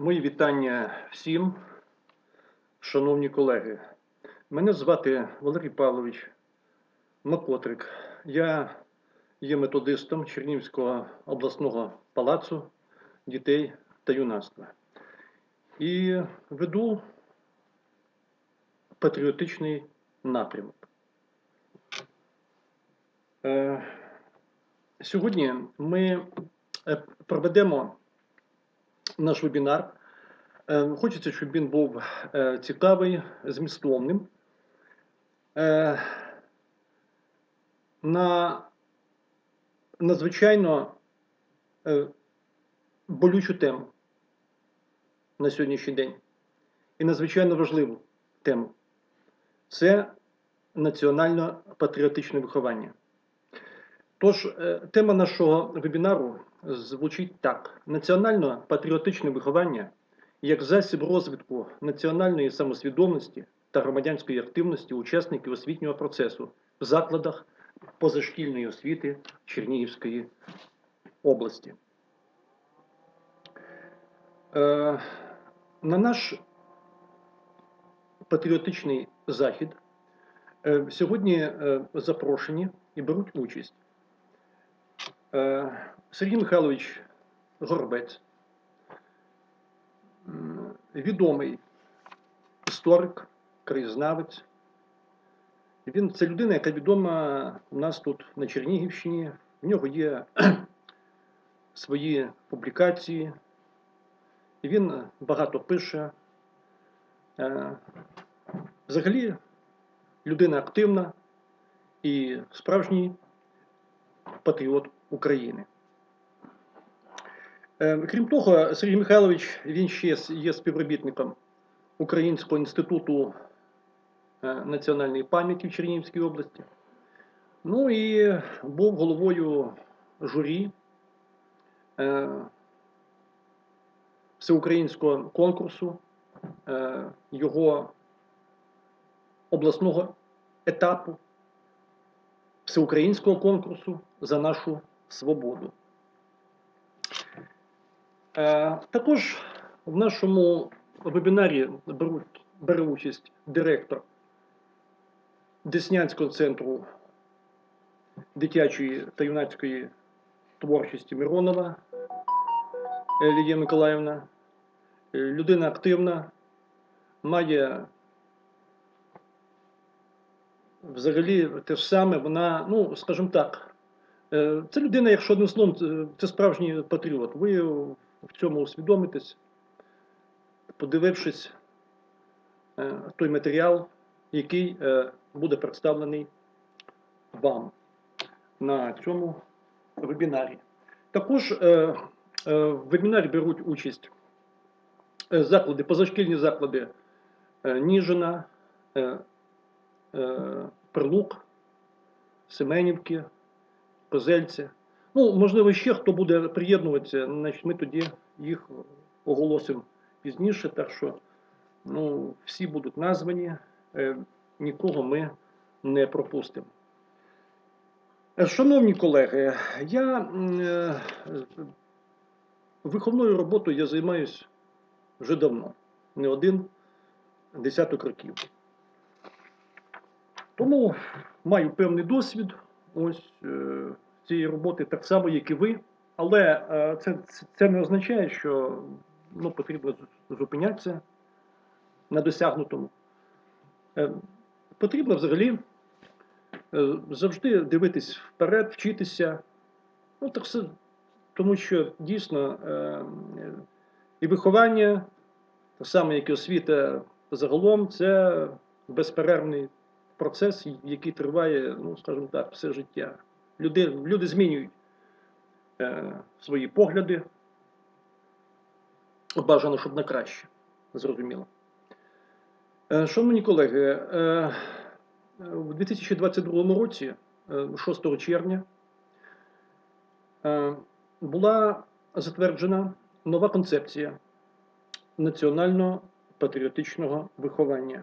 Мої вітання всім, шановні колеги. Мене звати Валерій Павлович Макотрик. Я є методистом Чернігівського обласного палацу дітей та юнацтва. І веду патріотичний напрямок. Е, Сьогодні ми е, проведемо наш вебінар. Е, Хочеться, щоб він був е, цікавий, змістовним. Е, На надзвичайно болючу тему на сьогоднішній день і надзвичайно важливу тему це національно-патріотичне виховання. Тож, тема нашого вебінару звучить так: національно-патріотичне виховання як засіб розвитку національної самосвідомості та громадянської активності учасників освітнього процесу в закладах позашкільної освіти Чернігівської області. Е, На наш патріотичний захід е, сьогодні е, запрошені і беруть участь Сергій Михайлович Горобець, м, відомий історик, краєзнавець. Він це людина, яка відома у нас тут на Чернігівщині. В нього є свої публікації, він багато пише. Е, Взагалі, людина активна і справжній патріот України. Е, Крім того, Сергій Михайлович він ще є співробітником Українського інституту е, національної пам'яті в Чернігівській області. Ну і був головою журі е, всеукраїнського конкурсу його обласного етапу всеукраїнського конкурсу за нашу свободу. Е, Також в нашому вебінарі беруть, бере участь директор Деснянського центру дитячої та юнацької творчості Миронова Лідія Миколаївна. Е, Людина активна, має взагалі те ж саме, вона, ну, скажімо так, е, це людина, якщо одним словом, це- це справжній патріот. Ви в цьому усвідомитесь, подивившись е, той матеріал, який е, буде представлений вам на цьому вебінарі. Також е, е, в вебінарі беруть участь е, заклади, позашкільні заклади е, Ніжина, е, е, Прилук, Семенівки, Козельця. Ну, можливо, ще хто буде приєднуватися, значить ми тоді їх оголосимо пізніше, так що ну, всі будуть названі, е, нікого ми не пропустимо. Е, Шановні колеги, я е, виховною роботою я займаюся вже давно, не один десяток років. Тому маю певний досвід ось е, цієї роботи, так само, як і ви. Але е, це, це- не означає, що ну, потрібно зупинятися на досягнутому. Е, потрібно взагалі завжди дивитись вперед, вчитися. Ну, так все, тому що дійсно і виховання, так само, як і освіта загалом, це безперервний процес, який триває, ну, скажімо так, все життя. Люди, люди змінюють е, свої погляди. Бажано, щоб на краще. Зрозуміло. Е, шановні колеги, е, у 2022 році, е, 6 червня, е, була затверджена нова концепція національно-патріотичного виховання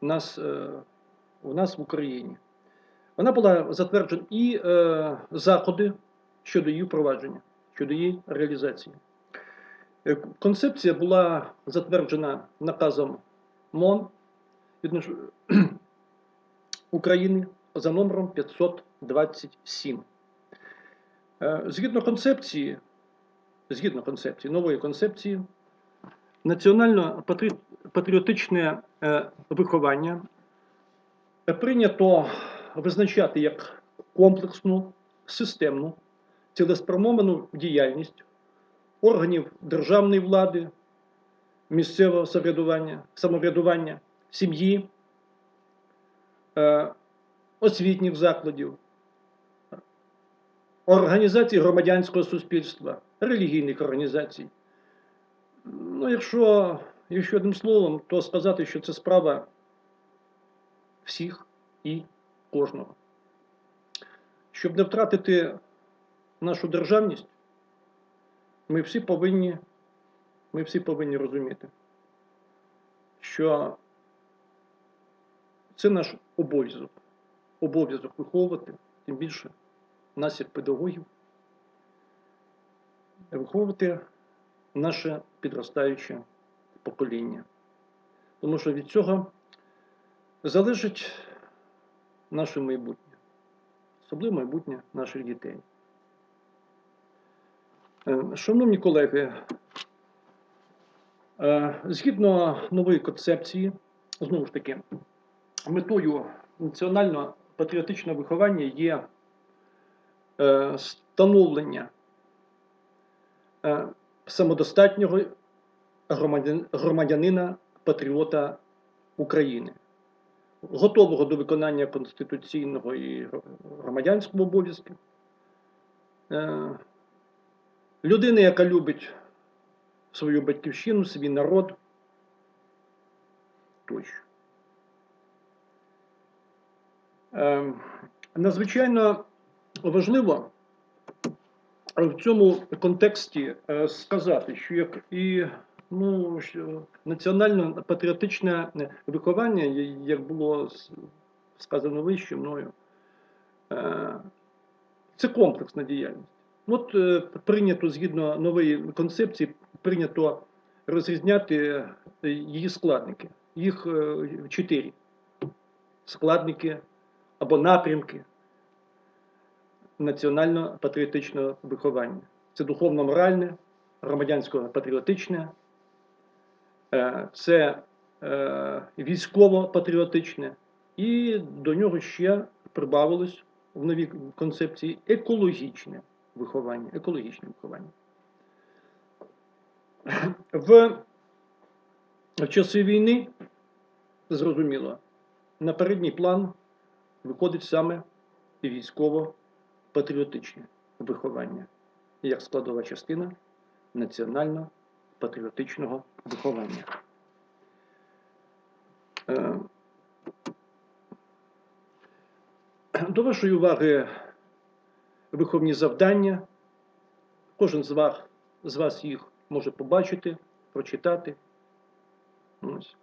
у нас, е, у нас в Україні. Вона була затверджена і е, заходи щодо її впровадження, щодо її реалізації. Е, Концепція була затверджена наказом МОН України за номером 527. Е, Згідно концепції, згідно концепції, нової концепції, національно-патріотичне е, виховання прийнято визначати як комплексну, системну, цілеспрямовану діяльність органів державної влади, місцевого самоврядування, самоврядування, сім'ї, е, освітніх закладів, організацій громадянського суспільства, релігійних організацій. Ну, якщо, якщо одним словом, то сказати, що це справа всіх і кожного. Щоб не втратити нашу державність, ми всі повинні, ми всі повинні розуміти, що це наш обов'язок, обов'язок виховувати, тим більше нас як педагогів, виховувати наше підростаюче покоління. Тому що від цього залежить наше майбутнє, особливо майбутнє наших дітей. Е, Шановні колеги, е, згідно нової концепції, знову ж таки, метою національно-патріотичного виховання є е, становлення самодостатнього громадянина патріота України, готового до виконання конституційного і громадянського обов'язків. Е, Людина, яка любить свою батьківщину, свій народ тощо. Е, Надзвичайно важливо в цьому контексті е, сказати, що як і ну, національно-патріотичне виховання, як було сказано вище мною, е, це комплексна діяльність. От е, прийнято згідно нової концепції, прийнято розрізняти її складники. Їх чотири складники або напрямки національно-патріотичного виховання. Це духовно-моральне, громадянсько-патріотичне, е, це е, військово-патріотичне, і до нього ще прибавилось в новій концепції екологічне виховання. Екологічне виховання. В, в часи війни, зрозуміло, на передній план виходить саме військово-патріотичне виховання як складова частина національно-патріотичного виховання. Е, До вашої уваги виховні завдання. Кожен з вас, з вас їх може побачити, прочитати. Ось.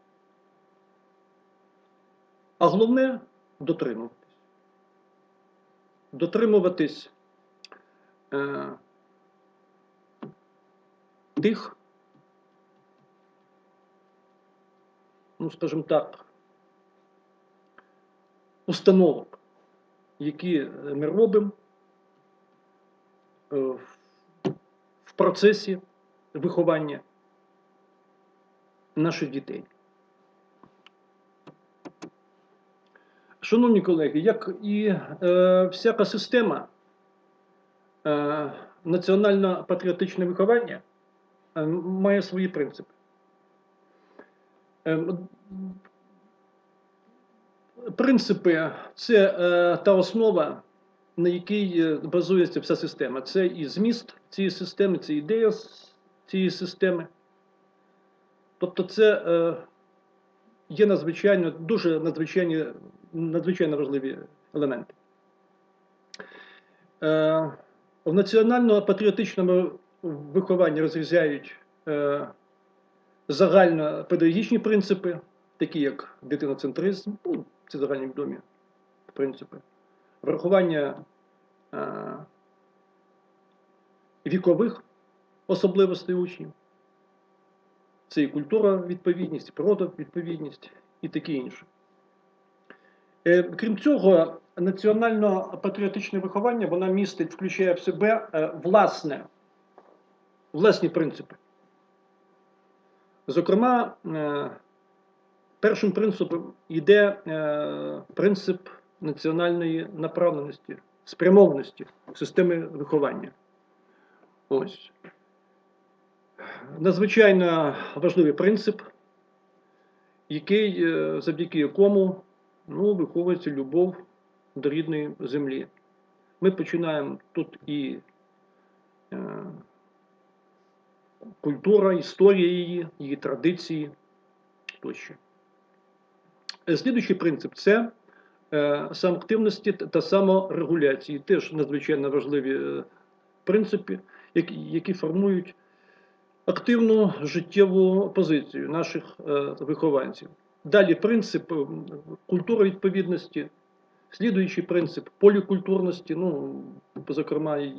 А головне дотримуватись. Дотримуватись е, тих, ну, скажімо так, установок, які ми робимо е, в- процесі виховання наших дітей. Шановні колеги, як і е, всяка система е, національно-патріотичне виховання е, має свої принципи. Е, принципи це е, та основа, на якій е, базується вся система. Це і зміст цієї системи, це ідея цієї системи. Тобто, це е, є надзвичайно дуже надзвичайні, надзвичайно важливі елементи. Е, в національно-патріотичному вихованні розрізняють е, загальнопедагогічні принципи, такі як дитиноцентризм, ну, це загальновідомі принципи, врахування е, вікових особливостей учнів, Це і культура відповідність, і природа відповідність і таке інше. Е, Крім цього, національно-патріотичне виховання вона містить, включає в себе е, власне, власні принципи. Зокрема, е, першим принципом йде принцип національної направленості, спрямованості системи виховання. Ось. Надзвичайно важливий принцип, який, завдяки якому ну, виховується любов до рідної землі. Ми починаємо тут і е, культура, історія її, її традиції тощо. Е, Слідуючий принцип це е, самоактивності та саморегуляції. Теж надзвичайно важливі е, принципи, які, які формують активну життєву позицію наших е, вихованців. Далі принцип е, культури відповідності, слідуючий принцип полікультурності, ну, зокрема, е,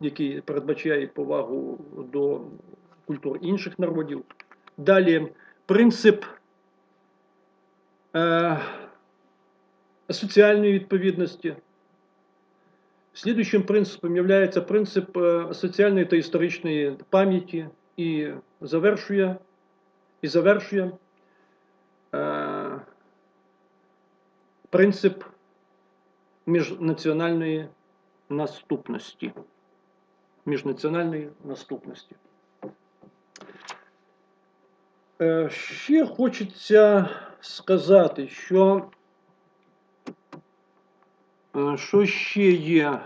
який передбачає повагу до культур інших народів. Далі принцип е, соціальної відповідності. Слідуючим принципом є принцип е, соціальної та історичної пам'яті і завершує, і завершує е, принцип міжнаціональної наступності. Міжнаціональної наступності. Е, Ще хочеться сказати, що Е, Що ще є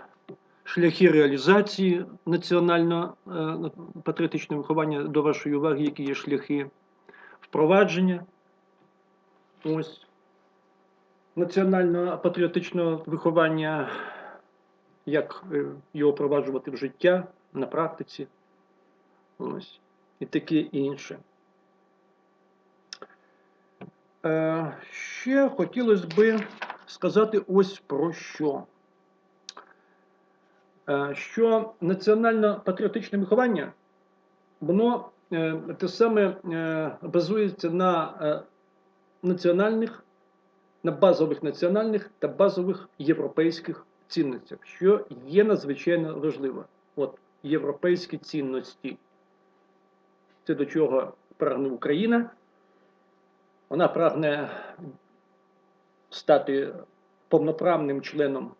шляхи реалізації національного е, виховання до вашої уваги, які є шляхи впровадження ось національного патріотичного виховання, як е, його впроваджувати в життя на практиці, ось, і таке інше. Е, Ще хотілося би сказати ось про що. Е, Що національно-патріотичне виховання, воно те саме е, базується на е, національних, на базових національних та базових європейських цінностях, що є надзвичайно важливо. От європейські цінності. Це до чого прагне Україна. Вона прагне стати повноправним членом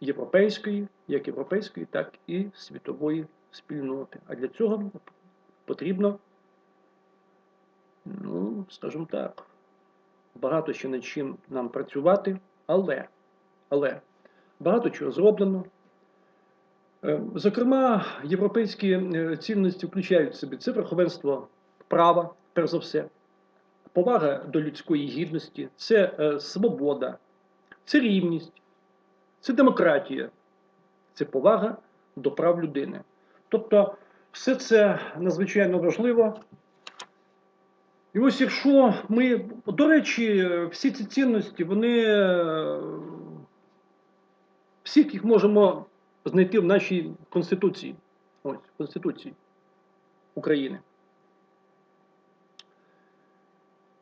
європейської, як європейської, так і світової спільноти. А для цього потрібно, ну, скажімо так, багато ще над чим нам працювати, але, але багато чого зроблено. Е, Зокрема, європейські е, цінності включають в собі це верховенство права, перш за все, повага до людської гідності, це е, свобода, це рівність, це демократія, це повага до прав людини. Тобто, все це надзвичайно важливо. І ось якщо ми, до речі, всі ці цінності, вони всіх їх можемо знайти в нашій Конституції. Ось, Конституції України.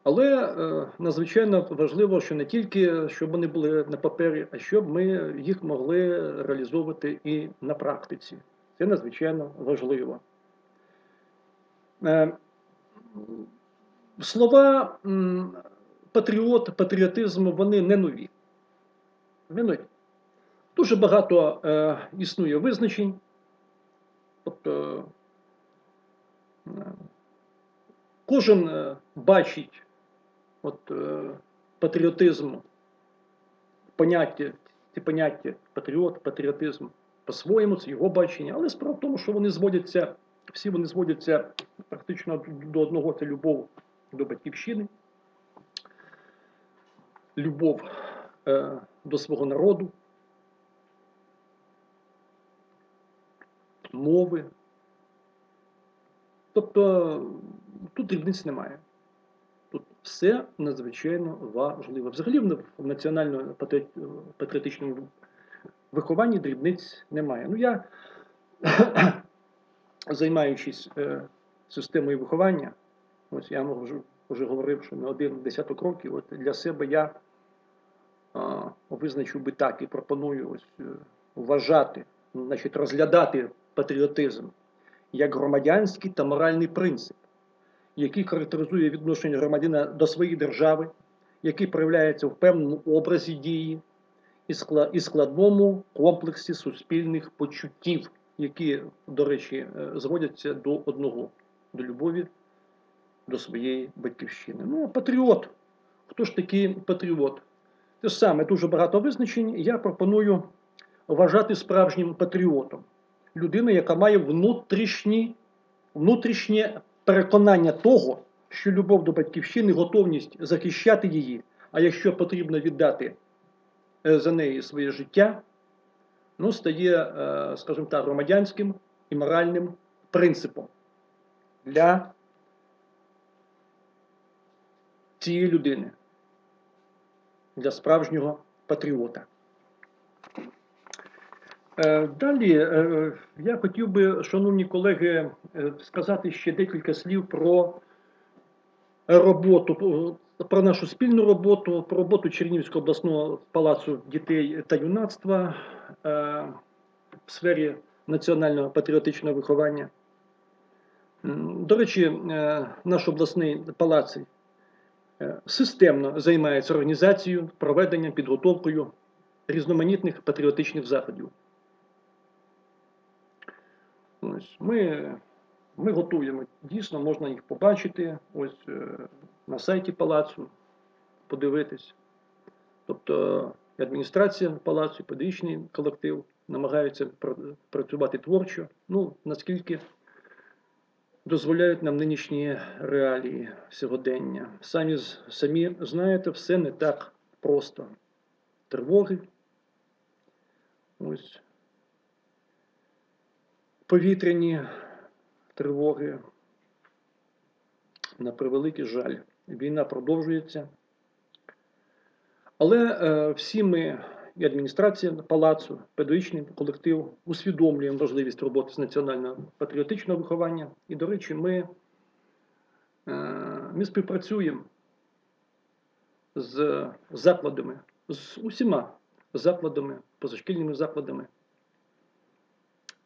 Але е, надзвичайно важливо, що не тільки щоб вони були на папері, а щоб ми їх могли реалізовувати і на практиці. Це надзвичайно важливо. Е, слова патріот, патріотизм, вони не нові. Не нові. Дуже багато е, існує визначень. Тобто е, кожен е, бачить от, е, патріотизм, поняття, ці поняття патріот, патріотизм по-своєму, це його бачення, але справа в тому, що вони зводяться, всі вони зводяться практично до одного це любов до батьківщини, любов е, до свого народу, мови. Тобто тут дрібниць немає. Тут все надзвичайно важливо. Взагалі в національному патріотичному вихованні дрібниць немає. Ну, я, займаючись е, системою виховання. Ось я вам вже, говорив, що не один десяток років. От для себе я а, визначив би так і пропоную ось, е, вважати, значить, розглядати патріотизм як громадянський та моральний принцип, який характеризує відношення громадянина до своєї держави, який проявляється в певному образі дії і складному комплексі суспільних почуттів, які, до речі, е, зводяться до одного до любові до своєї батьківщини. Ну, патріот. Хто ж такий патріот? Те саме дуже багато визначень. Я пропоную вважати справжнім патріотом. Людина, яка має внутрішні, внутрішнє переконання того, що любов до батьківщини, готовність захищати її, а якщо потрібно віддати за неї своє життя, ну, стає, е, скажімо так, громадянським і моральним принципом для цієї людини, для справжнього патріота. Е, Далі е, я хотів би, шановні колеги, е, сказати ще декілька слів про роботу, про- нашу спільну роботу, про роботу Чернігівського обласного палацу дітей та юнацтва е, в сфері національного патріотичного виховання. До речі, е, наш обласний палац е, системно займається організацією, проведенням, підготовкою різноманітних патріотичних заходів. Ось, ми, ми готуємо, дійсно, можна їх побачити ось на сайті палацу, подивитись. Тобто адміністрація палацу, педагогічний колектив намагаються працювати творчо, ну, наскільки дозволяють нам нинішні реалії сьогодення. Самі, самі знаєте, все не так просто. Тривоги. Ось. Повітряні тривоги. На превеликий жаль, війна продовжується. Але е, всі ми, і адміністрація палацу, педагогічний колектив, усвідомлюємо важливість роботи з національного патріотичного виховання. І, до речі, ми, е, ми співпрацюємо з закладами, з усіма закладами, позашкільними закладами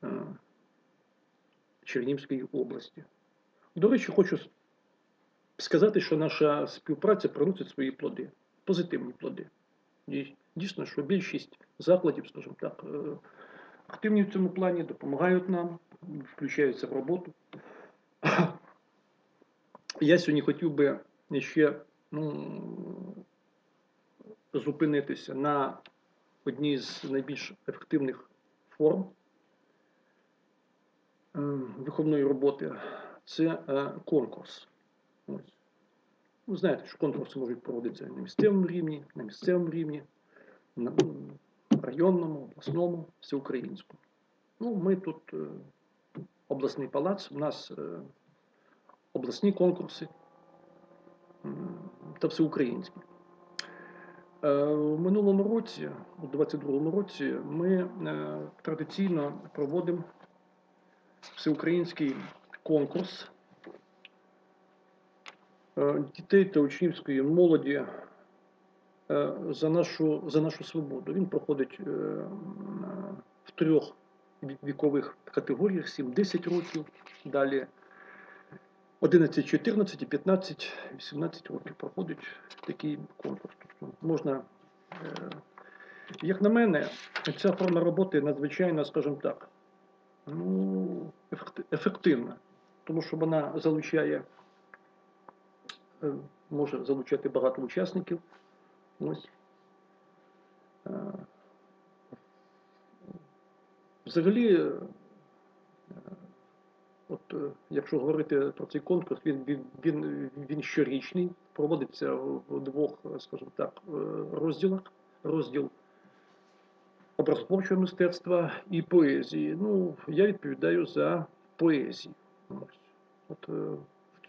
е, Чернігівської області. До речі, хочу сказати, що наша співпраця приносить свої плоди, позитивні плоди. Дійсно, що більшість закладів, скажімо так, е, активні в цьому плані, допомагають нам, включаються в роботу. Я сьогодні хотів би ще ну, зупинитися на одній з найбільш ефективних форм е, виховної роботи це е, конкурс. Ви знаєте, що конкурси можуть проводитися на місцевому рівні, на місцевому рівні, на районному, обласному, всеукраїнському. Ну, ми тут е, обласний палац, у нас е, обласні конкурси та всеукраїнські. Е, У минулому році, у 22-му році, ми е, традиційно проводимо всеукраїнський конкурс е, дітей та учнівської молоді е, за нашу, за нашу свободу. Він проходить е, в трьох вікових категоріях: 7-10 років, далі 11, 14, і 15, 18 років проходить такий конкурс. Тобто можна, е, як на мене, ця форма роботи надзвичайно, скажімо так, ну, ефективна, тому що вона залучає, е, може залучати багато учасників. Ось. Е, Взагалі, е, от, е, якщо говорити про цей конкурс, він, він, він, щорічний, проводиться в двох, е, скажімо так, е, розділах. Розділ образотворчого мистецтва і поезії. Ну, я відповідаю за поезію. От е,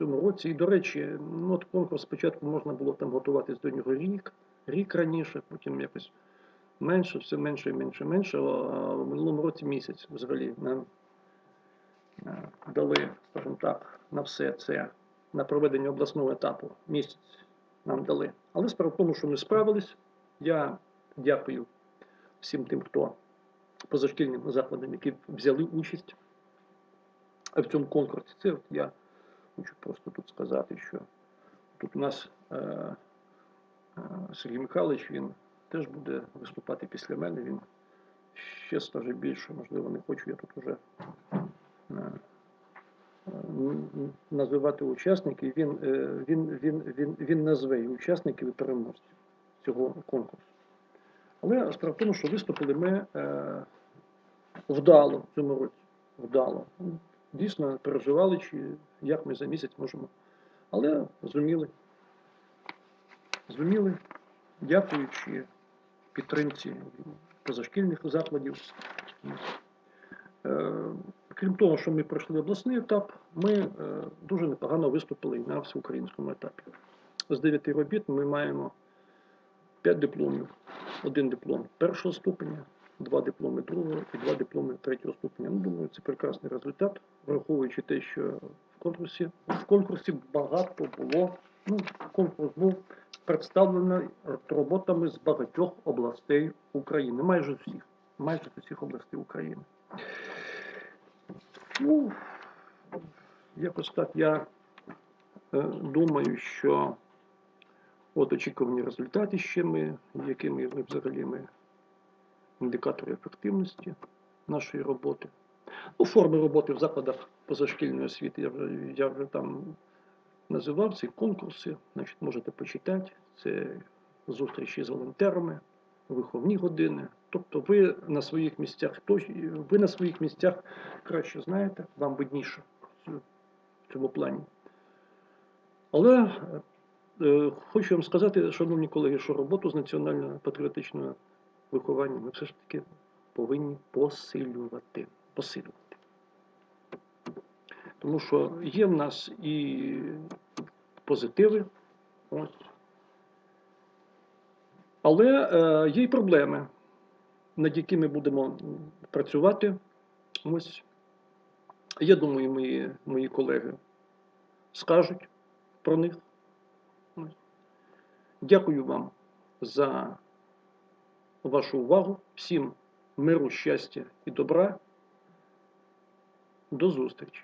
цьому році. І, до речі, ну, от конкурс спочатку можна було там готуватись до нього рік, рік раніше, потім якось менше, все менше і менше менше. А в минулому році місяць взагалі нам е, дали, скажімо так, на все це, на проведення обласного етапу місяць нам дали. Але справа в тому, що ми справились. Я дякую всім тим, хто позашкільним закладам, які взяли участь в цьому конкурсі. Це я хочу просто тут сказати, що тут у нас е, е, Сергій Михайлович, він теж буде виступати після мене. Він ще скаже більше, можливо, не хочу я тут уже е, називати учасників. Він, е, він, він, він, він назве і учасників і переможців цього конкурсу. Але справа в тому, що виступили ми е, вдало в цьому році. Вдало. Дійсно переживали, чи як ми за місяць можемо. Але зуміли. Зуміли, дякуючи підтримці позашкільних закладів. Е, Крім того, що ми пройшли обласний етап, ми е, дуже непогано виступили на всеукраїнському етапі. З дев'яти робіт ми маємо п'ять дипломів. Один диплом першого ступеня, два дипломи другого і два дипломи третього ступеня. Ну, думаю, це прекрасний результат, враховуючи те, що в конкурсі, в конкурсі багато було. Ну, конкурс був представлений роботами з багатьох областей України, майже з усіх, майже з усіх областей України. Ну, якось так я е, думаю, що от очікувані результати ще ми, якими ми взагалі ми індикатори ефективності нашої роботи. Ну, форми роботи в закладах позашкільної освіти я вже, я вже там називав ці конкурси, значить, можете почитати. Це зустрічі з волонтерами, виховні години. Тобто ви на своїх місцях, ви на своїх місцях краще знаєте, вам видніше в цьому плані. Але е, хочу вам сказати, шановні колеги, що роботу з національно-патріотичного виховання ми все ж таки повинні посилювати. посилювати. Тому що є в нас і позитиви, ось. але е, є й проблеми, над якими будемо працювати. Ось. Я думаю, мої, мої колеги скажуть про них. Дякую вам за вашу увагу. Всім миру, щастя і добра. До зустрічі!